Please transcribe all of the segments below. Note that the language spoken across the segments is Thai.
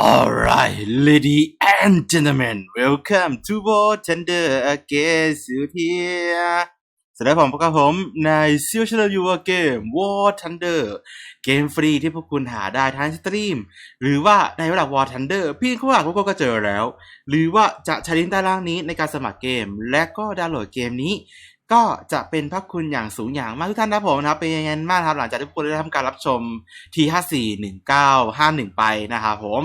Alright, lady and gentlemen, welcome to War Thunder again สุดที่สวัสดีผมพบกับผมในซิลชลยูเกม War Thunder เกมฟรีที่พวกคุณหาได้ทางสตรีม หรือว่าในเวลา War Thunder พี่เข้าหาพวกคุณก็เจอแล้ว หรือว่าจะใช้ลิงก์ใต้ล่างนี้ในการสมัครเกม และก็ดาวน์โหลดเกมนี้ ก็จะเป็นพระคุณอย่างสูงอย่างมากทุกท่านนะผมนะครับเป็นยังไงบ้างครับหลังจากที่พวกคุณได้ทำการรับชม T54 1951ไปนะครับผม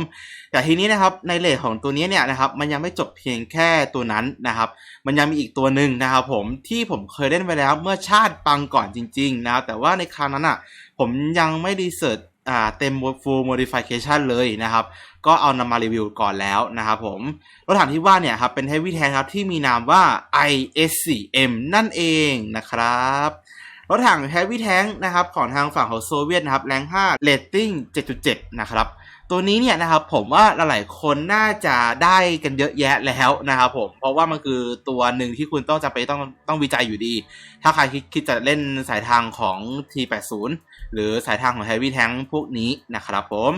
แต่ทีนี้นะครับในเลทของตัวนี้เนี่ยนะครับมันยังไม่จบเพียงแค่ตัวนั้นนะครับ มันยังมีอีกตัวหนึ่งนะครับผมที่ผมเคยเล่นไปแล้วเมื่อชาติปังก่อนจริง ๆ นะครับแต่ว่าในครั้งนั้นอะผมยังไม่ดีเซิร์ช อ่าเต็ม full modification เลยนะครับ ก็เอานำมารีวิวก่อนแล้วนะครับผม รถถังที่ว่าเนี่ยครับเป็น Heavy Tank ครับที่มีนามว่า IS4M นั่นเองนะครับรถถัง Heavy Tank นะครับของทางฝั่งของโซเวียตนะครับแรง 5 rating 7.7 นะครับ ตัวนี้เนี่ยนะครับผมว่าหลายๆคนน่าจะได้กันเยอะแยะแล้วนะครับผม เพราะว่ามันคือตัวหนึ่งที่คุณต้องจะไปต้องต้องวิจัยอยู่ดี ถ้าใครคิดคิดจะเล่นสายทางของ T80 หรือสายทางของ Heavy Tank พวกนี้นะครับผม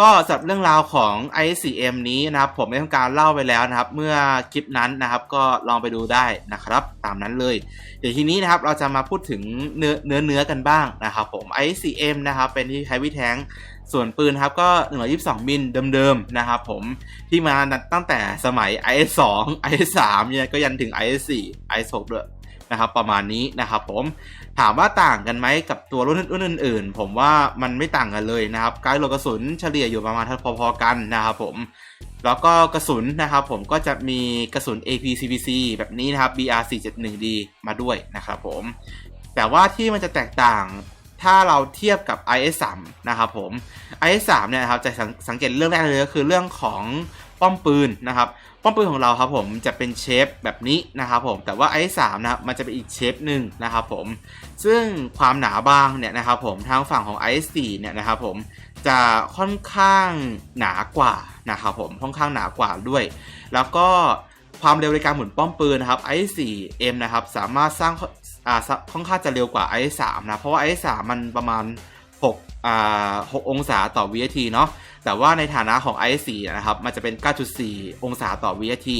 ก็สำหรับเรื่องราวของ i4m นี้นะครับผมได้ทำการเล่าไปแล้วนะครับ เมื่อคลิปนั้นนะครับก็ลองไปดูได้นะครับ ตามนั้นเลย เดี๋ยวทีนี้นะครับเราจะมาพูดถึงเนื้อเนื้อเนื้อกันบ้างนะครับผม i4m นะครับเป็นที่ใช้วิแทงส่วนปืนครับก็ 122 มิลเดิมๆนะครับผมที่มาตั้งแต่สมัย is2 is3 เนี่ยก็ยันถึง is4 is6 ด้วย นะครับประมาณนี้นะครับผมถามว่าต่างกันไหมกับตัวรุ่นรุ่นอื่น ๆ ผมว่ามันไม่ต่างกันเลยนะครับการโลกระสุนเฉลี่ยอยู่ประมาณพอๆกันนะครับผมแล้วก็กระสุนนะครับผมก็จะมีกระสุน AP CPC แบบนี้นะครับ BR 471D มาด้วยนะครับผมแต่ว่าที่มันจะแตกต่างถ้าเราเทียบกับ IS3 นะครับผม IS3 เนี่ยครับจะสังเกตเรื่องแรกเลยก็คือเรื่องของ ป้อมปืนนะครับป้อมปืนของเราครับผมจะเป็นเชฟแบบนี้นะครับผมแต่ว่า i3 นะครับมันจะเป็นอีกเชฟหนึ่งนะครับผมซึ่งความหนาบางเนี่ยนะครับผมทางฝั่งของ i4 เนี่ยนะครับผมจะค่อนข้างหนากว่านะครับผมค่อนข้างหนากว่าด้วย แล้วก็ความเร็วในการหมุนป้อมปืนนะครับ i4m นะครับสามารถสร้างอ่าค่อนข้างจะเร็วกว่า i3 นะเพราะว่า i3 มันประมาณ6อ่า6องศาต่อวินาทีเนาะ แต่ว่าในฐานะของ i4 นะครับ มันจะเป็น 9.4 องศาต่อวินาที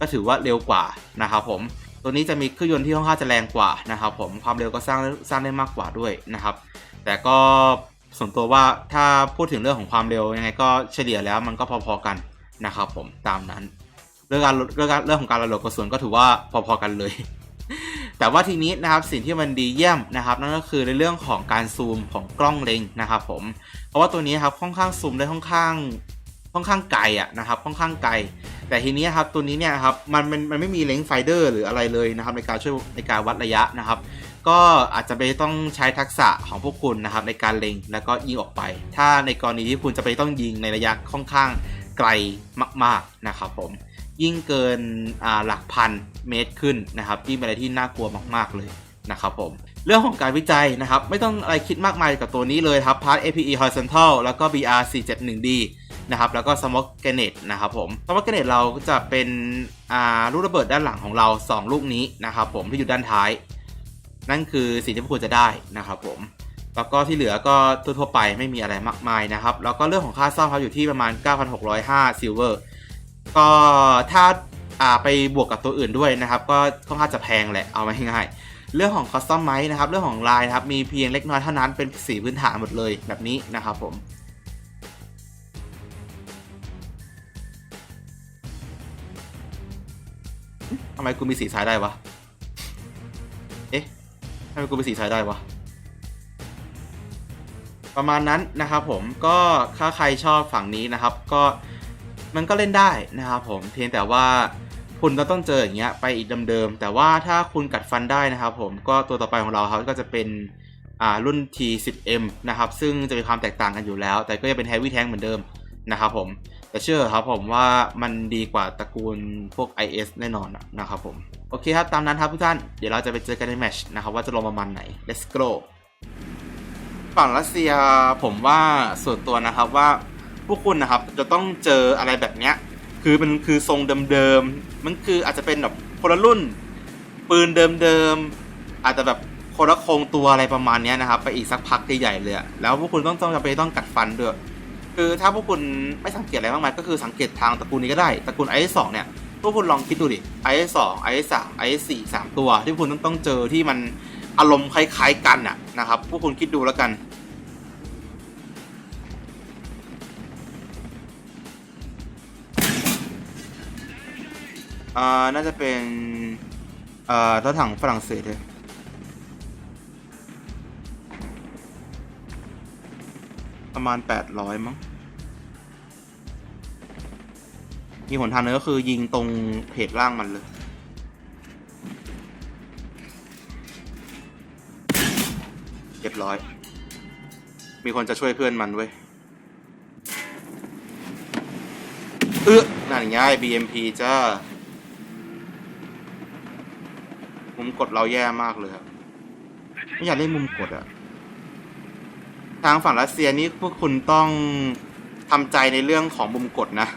ก็ถือว่าเร็วกว่านะครับผม ตัวนี้จะมีเครื่องยนต์ที่ค่อนข้างจะแรงกว่านะครับผม ความเร็วก็สร้างสร้างได้มากกว่าด้วยนะครับ แต่ก็ส่วนตัวว่าถ้าพูดถึงเรื่องของความเร็วยังไงก็เฉลี่ยแล้วมันก็พอๆกันนะครับผมตามนั้น เรื่องการเรื่องเรื่องของการระโหลดกระสุนก็ถือว่าพอๆกันเลย แต่ว่าทีนี้นะครับสิ่งที่มันดีเยี่ยมนะครับนั่นก็คือในเรื่องของการซูมของกล้องเล็งนะครับผมเพราะว่าตัวนี้ครับค่อนข้างซูมได้ค่อนข้างค่อนข้างไกลอะนะครับค่อนข้างไกล แต่ทีนี้ครับตัวนี้เนี่ยครับมันมันมันไม่มีเลนส์ไฟเดอร์หรืออะไรเลยนะครับในการช่วยในการวัดระยะนะครับ ก็อาจจะไปต้องใช้ทักษะของพวกคุณนะครับในการเล็งแล้วก็ยิงออกไป ถ้าในกรณีที่คุณจะไปต้องยิงในระยะค่อนข้างไกลมาก ๆนะครับผม ยิ่งเกินหลักพันเมตรขึ้นนะครับยิ่งเป็นอะไรที่น่ากลัวมาก ๆ เลยนะครับผมเรื่องของการวิจัยนะครับ ไม่ต้องอะไรคิดมากมายกับตัวนี้เลยครับ Part APE Horizontal แล้วก็ BR 471D นะครับแล้วก็ Smoke Grenade นะครับผม Smoke Grenade เราจะเป็นลูกระเบิดด้านหลังของเรา 2 ลูกนี้นะครับผมที่อยู่ด้านท้าย นั่นคือสิ่งที่พวกคุณจะได้นะครับผมแล้วก็ที่เหลือก็ทั่วๆไปไม่มีอะไรมากมายนะครับ แล้วก็เรื่องของค่าซ่อมเขาอยู่ที่ประมาณ 9,605ซิ ก็ถ้าไปบวกกับตัวอื่นด้วยนะครับ ก็ค่อนข้างจะแพงแหละเอามาง่ายๆเรื่องของคอสตอมไมซ์นะครับ เรื่องของลายนะครับ มีเพียงเล็กน้อยเท่านั้นเป็นสีพื้นฐานหมดเลยแบบนี้นะครับผมทำไมกูมีสีสายได้วะ เอ๊ะทำไมกูมีสีสายได้วะ ประมาณนั้นนะครับผม ก็ถ้าใครชอบฝั่งนี้นะครับ ก็ มันก็เล่นได้นะครับผมเพียงแต่ว่าคุณก็ต้องเจออย่างเงี้ยไปอีกเดิมๆแต่ว่าถ้าคุณกัดฟันได้นะครับผมก็ตัวต่อไปของเราครับก็จะเป็นอ่ารุ่น T10M นะครับซึ่งจะมีความแตกต่างกันอยู่แล้ว แต่ก็จะเป็น Heavy Tank เหมือนเดิมนะครับผมแต่เชื่อครับผมว่ามันดีกว่าตระกูลพวก IS แน่นอนนะครับผมโอเคครับตามนั้นครับทุกท่านเดี๋ยวเราจะไปเจอกันในแมชนะครับว่าจะลงประมาณไหน let's go ฝั่งรัสเซียผมว่าส่วนตัวนะครับว่า พวกคุณนะครับจะต้องเจออะไรแบบเนี้ยคือมันคือทรงเดิมๆมันคืออาจจะเป็นแบบคนละรุ่น ปืนเดิมๆอาจจะแบบคนละโครงตัวอะไรประมาณนี้นะครับ ไปอีกสักพักใหญ่ๆเลยแล้วพวกคุณต้องต้องจะไปต้องกัดฟันด้วยคือถ้าพวกคุณไม่สังเกตอะไรมากมายก็คือสังเกตทางตระกูลนี้ก็ได้ตระกูลไอซ์สองเนี่ยพวกคุณลองคิดดูดิไอซ์สองไอซ์สามไอซ์สี่สามตัว ที่พวกคุณต้องต้องเจอที่มันอารมณ์คล้าย ๆ กันน่ะนะครับพวกคุณคิดดูแล้วกัน อ่าน่าจะเป็นอ่ารถถังฝรั่งเศสเลยประมาณ 800 มั้ง มีหนทางเนึงก็คือยิงตรงเพจล่างมันเลย เรียบร้อย มีคนจะช่วยเพื่อนมันเว้ย เอ้อนั่นง่าย BMP จ้า มุมกดเราแย่มากเลยครับไม่อยากเล่นมุมกดอะทางฝั่งรัสเซียนี่พวกคุณต้องทำใจในเรื่องของมุมกดนะ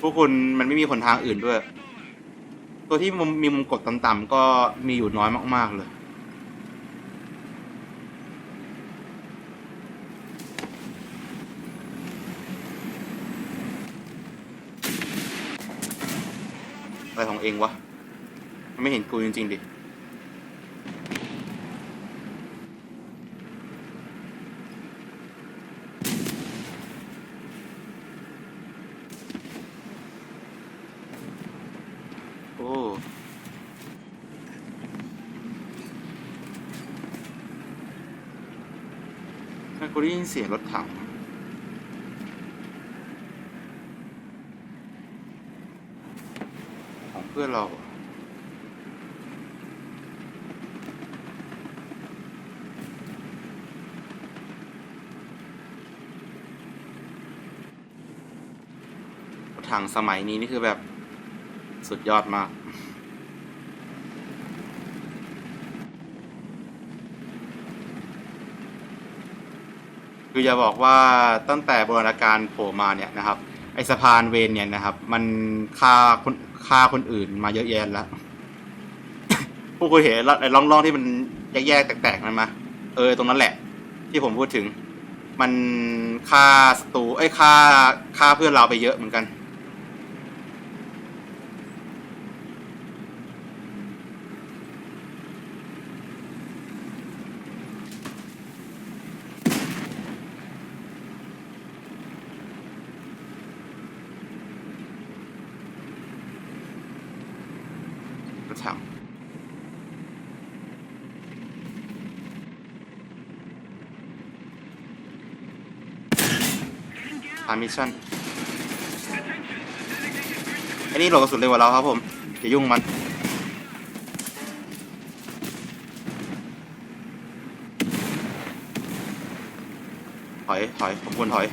พวกคุณมันไม่มีหนทางอื่นด้วย ตัวที่มุมมีมุมกดต่ำๆก็มีอยู่น้อยมาก ๆเลยอะไรของเองวะ ไม่เห็นกูจริงๆดิ โอ้ไม่กูได้ยินเสียงรถถังของเพื่อนเราอะร ถังสมัยนี้นี่คือแบบสุดยอดมาก คือจะบอกว่าตั้งแต่โบราณกาลโผล่มาเนี่ยนะครับ ไอสะพานเวนเนี่ยนะครับ มันฆ่าคนฆ่าคนอื่นมาเยอะแยะแล้วพวกคุณเห็นไอ้ร่องๆที่มันแยกๆแตกๆนั่นมาเออตรงนั้นแหละ ที่ผมพูดถึง มันฆ่าศัตรูเอ้ยฆ่าฆ่าเพื่อนเราไปเยอะเหมือนกัน รถถังทามิชชั่น อันนี้โหลดกระสุนเร็วกว่าเราครับผมอย่ายุ่งมัน ถอย ถอยผมควรถอย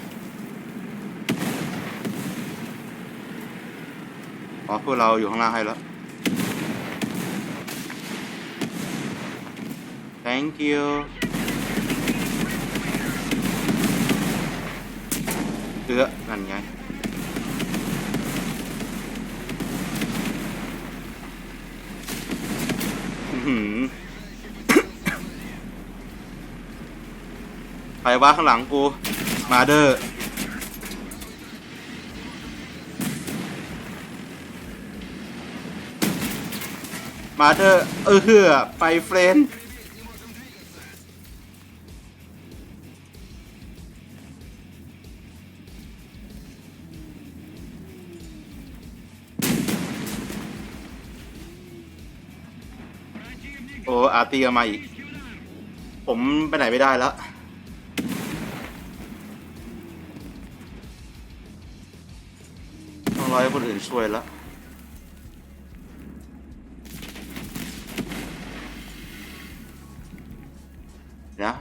อ๋อพวกเราอยู่ข้างล่างให้แล้ว thank you เอื้อนั่นไงอื้อหือใครว่าข้างหลังกู มาเดอร์มาเดอร์เออเหือไปเฟรนโอาร์ตีก็มาอีก ผมไปไหนไม่ได้แล้วต้องรอให้คนอื่นช่วยแล้วเดี๋ยว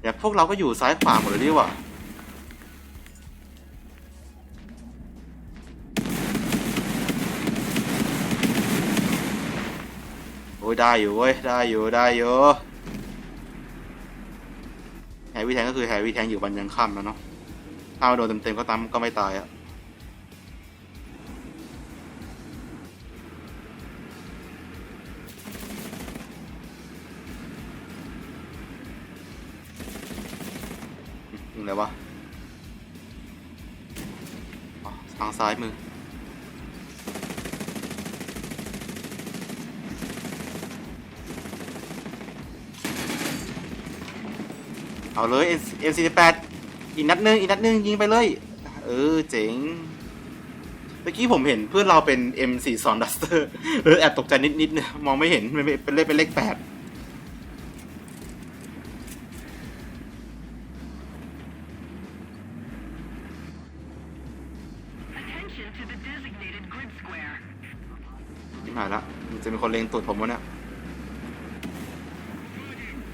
เดี๋ยวพวกเราก็อยู่ซ้ายขวาหมดเลยดีกว่า อ้ยได้อยู่เว้ยได้อยู่ได้อยู่แฮร์วี่แทงก็คือแฮร์วี่แทงอยู่วันยังค่ำแล้วเนาะถ้าโดนเต็มๆก็ตามก็ไม่ตายอะยิงอะไรวะทางซ้ายมือ เอาเลย M48 อีกนัดนึงอีกนัดนึงยิงไปเลย เออเจ๋ง เมื่อกี้ผมเห็นเพื่อนเราเป็น M42 Duster เออแอบตกใจนิดๆนะมองไม่เห็นมันเป็นเลขเป็นเลขแปด Attention to the designated grid square. ที่หายละมันจะมีคนเลงตูดผมวะเนี่ย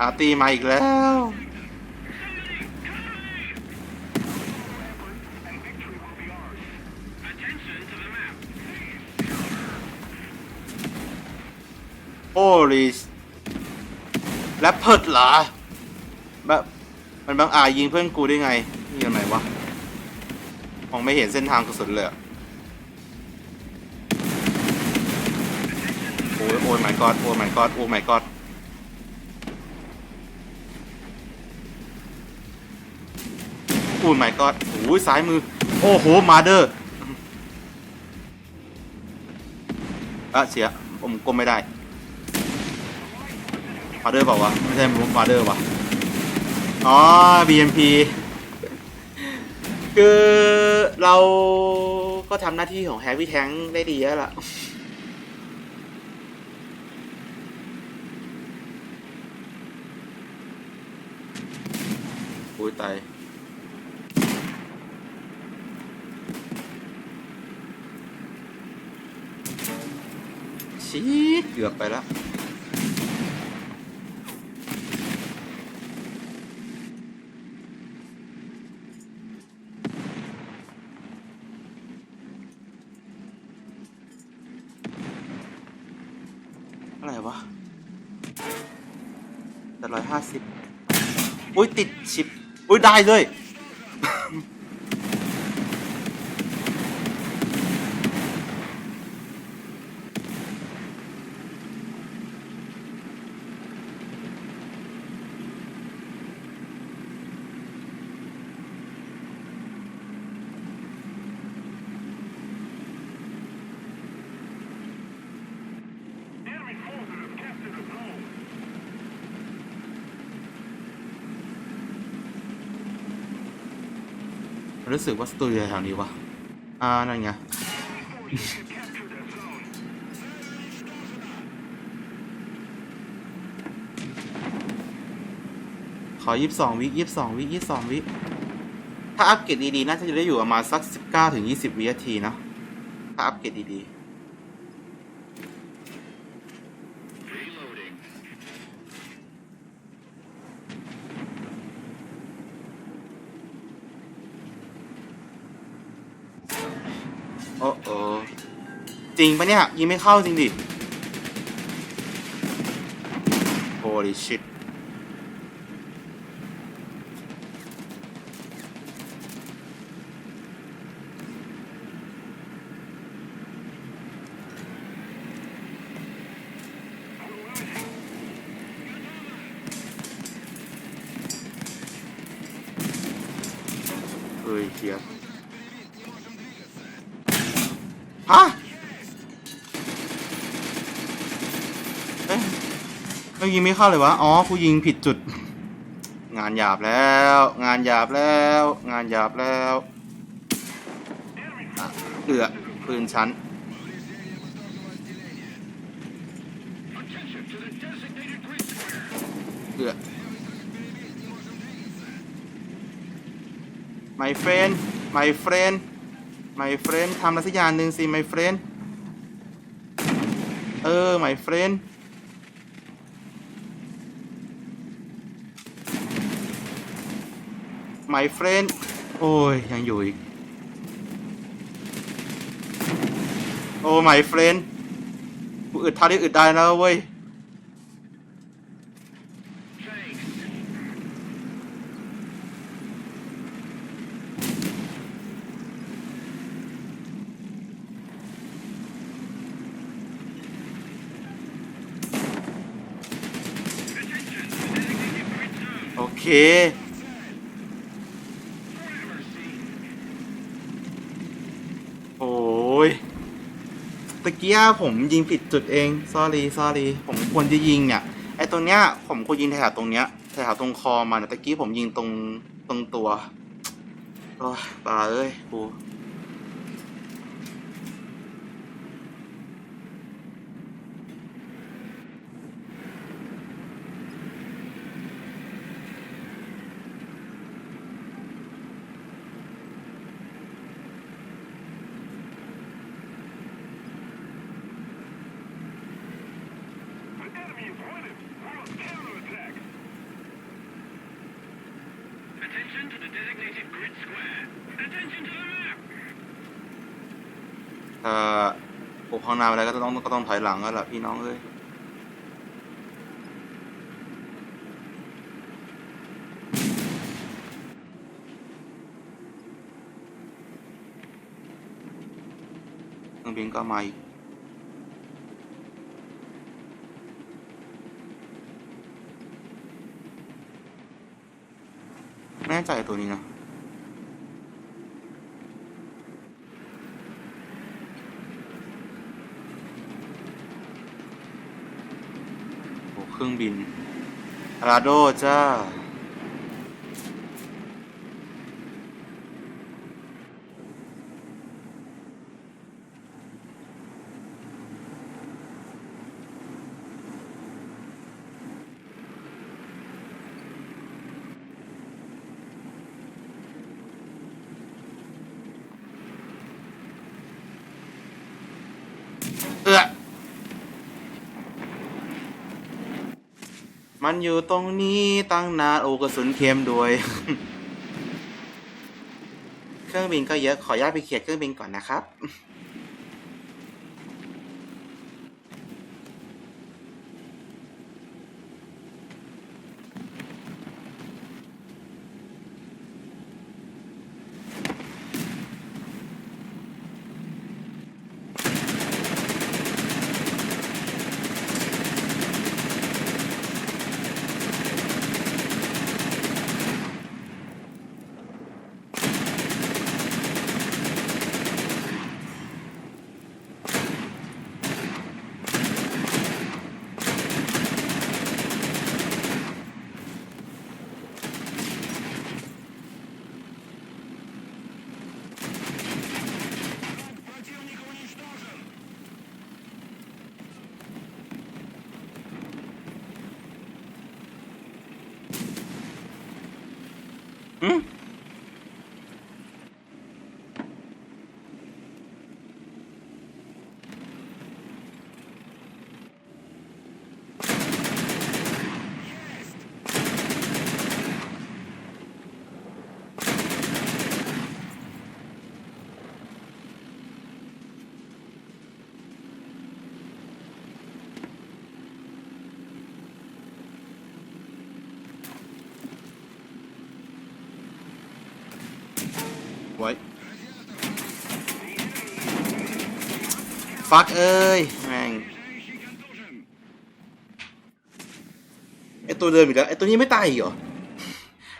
อาร์ตีมาอีกแล้ว โอ้ลิสแรปเพิร์ดเหรอแบบมันบังอาจยิงเพื่อนกูได้ไงนี่ยังไงวะมองไม่เห็นเส้นทางกระสุนเลยอะโอ้ยโอ้ย my god โอ้ย my god โอ้ my god โอ้ย my god โอ้ยซ้ายมือ โอ้โห มาเดอร์อะเสีย ผมก้มไม่ได้ มาเดอร์เปล่าวะ ไม่ใช่มาเดอร์วะอ๋อ BMP คือเราก็ทำหน้าที่ของแฮร์วี่แทงได้ดีแล้วล่ะอุ้ยตายชีดเกือบไปแล้ว วะแต่ร้อยห้าสิบอุ้ยติดชิป อุ้ยได้เลย รู้สึกว่าสตูดิโอแถวนี้วะอ่า นั่นไง Forces have captured a zone. ขอยี่สิบสองวิยี่สิบสองวิยี่สิบสองวิ ถ้าอัปเกรดดีๆ น่าจะได้อยู่ประมาณสักสิบเก้าถึงยี่สิบวินาทีเนอะถ้าอัปเกรดดี ๆ โอ้โอจริงปะเนี่ย ยิงไม่เข้าจริงดิโอ้ดิชิตยเชียฮะเอ๊ะเอ้ ยิงไม่เข้าเลยวะ อ๋อ กูยิงผิดจุด งานหยาบแล้ว งานหยาบแล้ว งานหยาบแล้วเอือปืนชั้น เอือ my friend my friend my friend ทำอะไรสักอย่างหนึ่งสิ my friend เออ my friend my friend โอ้ย ยังอยู่อีก โอ้ my friend กูอึดเท่าที่อึดได้แล้วเว้ย โอเค Forever, see. ยตะเกียผมยิงผิดจุดเอง sorry sorry ผมควรจะยิงเนี่ย ไอ้ตัวเนี้ยผมควรยิงแถวตรงเนี้ยแถวตรงคอมันอะตะกี้ผมยิงตรงตรงตัวโอ้ยบาเอ้ยกู ถ้าปุบห้องน้ำอะไรก็ต้องก็ต้องถอยหลังแล้วล่ะพี่น้องเอ้ยเครื่องบินก็มาอีกไม่แน่ใจตัวนี้นะ โอ้เค รื่องบินราโดจ้า เอื้อ มันอยู่ตรงนี้ตั้งนานโอกระสุนเค็มด้วย เครื่องบินก็เยอะขออนุญาตไปเขียนเครื่องบินก่อนนะครับ ฟักเอ้ยแม่งไอตัวเดิมอีกแล้วไอตัวนี้ไม่ตายเหรอ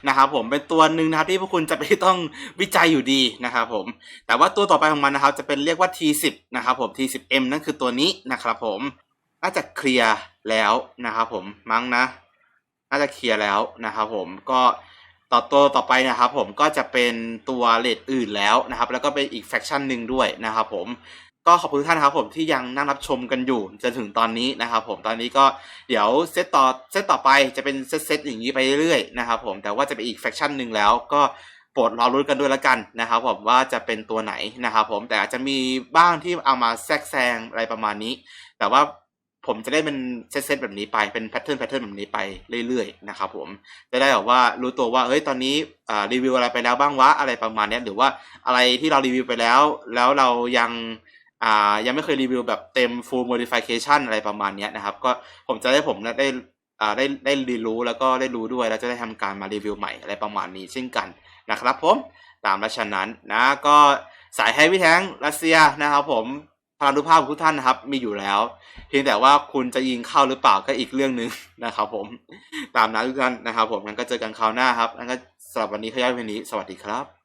นะครับผมเป็นตัวหนึ่งนะครับที่พวกคุณจะไปต้องวิจัยอยู่ดีนะครับผม แต่ว่าตัวต่อไปของมันนะครับ จะเป็นเรียกว่า T10 นะครับผม T10M นั่นคือตัวนี้นะครับผมน่าจะเคลียร์แล้วนะครับผมมั้งนะน่าจะเคลียร์แล้วนะครับผมก็ต่อตัวต่อไปนะครับผมก็จะเป็นตัวเลดอื่นแล้วนะครับ แล้วก็เป็นอีกแฟคชั่นหนึ่งด้วยนะครับผม ก็ขอบคุณทุกท่านนะครับผมที่ยังนั่งรับชมกันอยู่จนถึงตอนนี้นะครับผมตอนนี้ก็เดี๋ยวเซตต่อเซตต่อไปจะเป็นเซตเซตอย่างนี้ไปเรื่อยๆนะครับผมแต่ว่าจะเป็นอีกแฟคชั่นหนึ่งแล้วก็โปรดรอรุ้นกันด้วยละกันนะครับผมว่าจะเป็นตัวไหนนะครับผมแต่อาจจะมีบ้างที่เอามาแทรกแซงอะไรประมาณนี้ แต่ว่าผมจะได้เป็นเซตเซตแบบนี้ไปเป็นแพทเทิร์นแพทเทิร์นแบบนี้ไปเรื่อยๆนะครับผมจะได้แบบว่ารู้ตัวว่าเฮ้ยตอนนี้รีวิวอะไรไปแล้วบ้างวะอะไรประมาณนี้หรือว่าอะไรที่เรารีวิวไปแล้ว แล้วเรายัง อ่ายังไม่เคยรีวิวแบบเต็ม full modification อะไรประมาณนี้นะครับ ก็ผมจะได้ผมได้อ่าได้ได้เรียนรู้แล้วก็ได้รู้ด้วย แล้วจะได้ทำการมารีวิวใหม่อะไรประมาณนี้เช่นกันนะครับผมตามรัชนั้นนะก็สายไฮวิแทงรัสเซียนะครับผมพลานุภาพของทุกท่านนะครับ มีอยู่แล้ว เพียงแต่ว่าคุณจะยิงเข้าหรือเปล่าก็อีกเรื่องหนึ่งนะครับผมตามนั้นทุกท่านนะครับผมงั้นก็เจอกันคราวหน้าครับงั้นก็สำหรับวันนี้ขย้ายเพียงนี้สวัสดีครับ